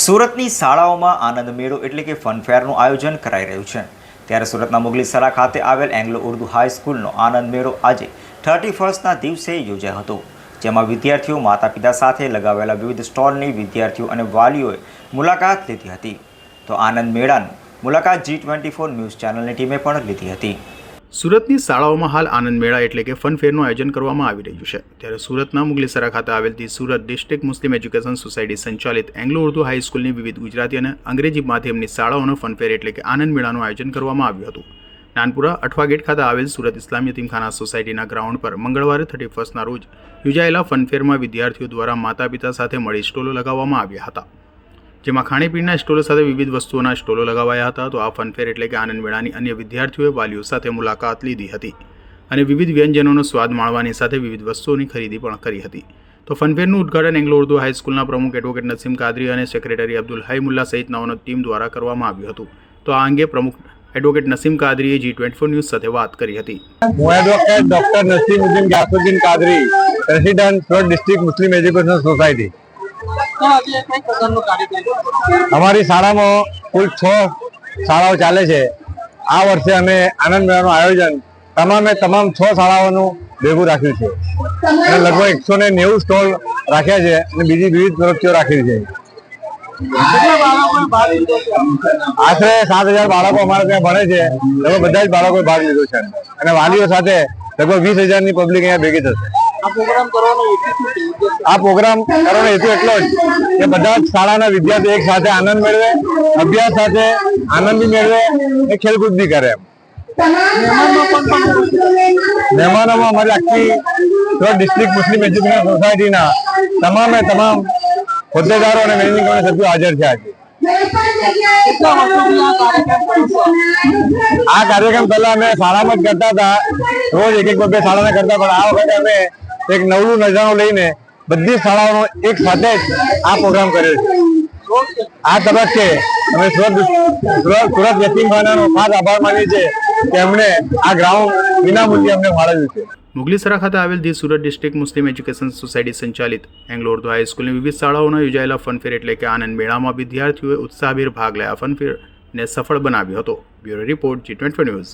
સુરતની શાળાઓમાં આનંદ મેળો એટલે કે ફનફેરનું આયોજન કરાઈ રહ્યું છે. ત્યારે સુરતના મુગલીસરા ખાતે આવેલ એંગ્લો ઉર્દુ હાઈસ્કૂલનો આનંદ મેળો આજે થર્ટી ફર્સ્ટના દિવસે યોજાયો હતો, જેમાં વિદ્યાર્થીઓ માતા પિતા સાથે લગાવેલા વિવિધ સ્ટોલની વિદ્યાર્થીઓ અને વાલીઓએ મુલાકાત લીધી હતી. તો આનંદ મેળાની મુલાકાત જી ટ્વેન્ટી ફોર ન્યૂઝ ચેનલની ટીમે પણ લીધી હતી. સુરતની શાળાઓમાં હાલ આનંદ મેળા એટલે કે ફન ફેરનું આયોજન કરવામાં આવી રહ્યું છે. ત્યારે સુરતના મુગલીસરા ખાતે આવેલ Surat district Muslim education society સંચાલિત એંગ્લો ઉર્દુ હાઈસ્કૂલની વિવિધ ગુજરાતી અને અંગ્રેજી માધ્યમની શાળાઓનો ફનફેર એટલે કે આનંદ મેળાનું આયોજન કરવામાં આવ્યું હતું. નાનપુરા અઠવા ગેટ ખાતે આવેલ સુરત ઇસ્લામી યતીમખાના સોસાયટીના ગ્રાઉન્ડ પર મંગળવારે થર્ટી ફર્સ્ટના રોજ યોજાયેલા ફનફેરમાં વિદ્યાર્થીઓ દ્વારા માતા પિતા સાથે મળી સ્ટોલો લગાવવામાં આવ્યા હતા. જેમાં ખાણીપીણીના સ્ટોલો સાથે વિવિધ વસ્તુઓના સ્ટોલો લગાવાયા હતા. તો આ ફનફેર એટલે કે આનંદ મેળાની અન્ય વિદ્યાર્થીઓએ વાલીઓ સાથે મુલાકાત લીધી હતી અને વિવિધ વ્યંજનોનો સ્વાદ માણવાની સાથે વિવિધ વસ્તુઓની ખરીદી પણ કરી હતી. તો ફનફેરનું ઉદઘાટન એંગ્લો હાઈસ્કૂલના પ્રમુખ એડવોકેટ નસીમ કાદરી અને સેક્રેટરી અબ્દુલ હાઈમુલ્લા નવનો ટીમ દ્વારા કરવામાં આવ્યું હતું. તો આ અંગે પ્રમુખ એડવોકેટ નસીમ કાદરીએ જી ટ્વેન્ટી ફોર ન્યૂઝ સાથે વાત કરી હતી. હું advocate doctor Nasimuddin Gyasuddin Kadri president Surat district Muslim education society અમારી શાળામાં કુલ છ શાળાઓ ચાલે છે. આ વર્ષે અમે આનંદ મેળાનું આયોજન તમામે તમામ છ શાળાઓનું ભેગું રાખ્યું છે. અને લગભગ એકસો ને નેવું સ્ટોલ રાખ્યા છે અને બીજી વિવિધ પ્રવૃત્તિઓ રાખેલી છે. આશરે સાત હજાર બાળકો અમારે ત્યાં ભણે છે. લગભગ બધા જ બાળકોએ ભાગ લીધો છે. અને વાલીઓ સાથે લગભગ વીસ હજારની પબ્લિક અહીંયા ભેગી થશે. આ પ્રોગ્રામ કરવાનો હેતુ એટલો જ કે બધા જ શાળાના વિદ્યાર્થીઓ એક સાથે આનંદ મેળવે અભ્યાસ સાથે આનંદ બી મેળવે અને ખેલકૂદ બી કરે મહેમાનમાં અમારી આખી ડિસ્ટ્રિક્ટ મુસ્લિમ એજ્યુકેશન સોસાયટીના તમામે તમામ હોદ્દેદારો અને કમિટી સભ્યો હાજર છે. આજે આ કાર્યક્રમ કરો આ કાર્યક્રમ પહેલા અમે શાળામાં જ કરતા હતા. રોજ એક એક બે શાળાને કરતા પણ આ વખતે અમે એક નવલું નજારો લઈને બધી શાળાઓનો એક સાથે જ આ પ્રોગ્રામ કર્યો છે. આ તબક્કે અમે સુરત સુરત ખાસ આભાર માનીએ છીએ કે એમણે આ ગ્રાઉન્ડ વિનામૂલ્યે અમને મળ્યું છે. મુગલીસરા ખાતે આવેલ the Surat district Muslim education society સંચાલિત એંગ્લો ઉર્દુ હાઈસ્કૂલની વિવિધ શાળાઓના યોજાયેલા ફનફેર એટલે કે આનંદ મેળામાં વિદ્યાર્થીઓએ ઉત્સાહભેર ભાગ લેવા ફનફેરને સફળ બનાવ્યો હતો. Bureau report G twenty news.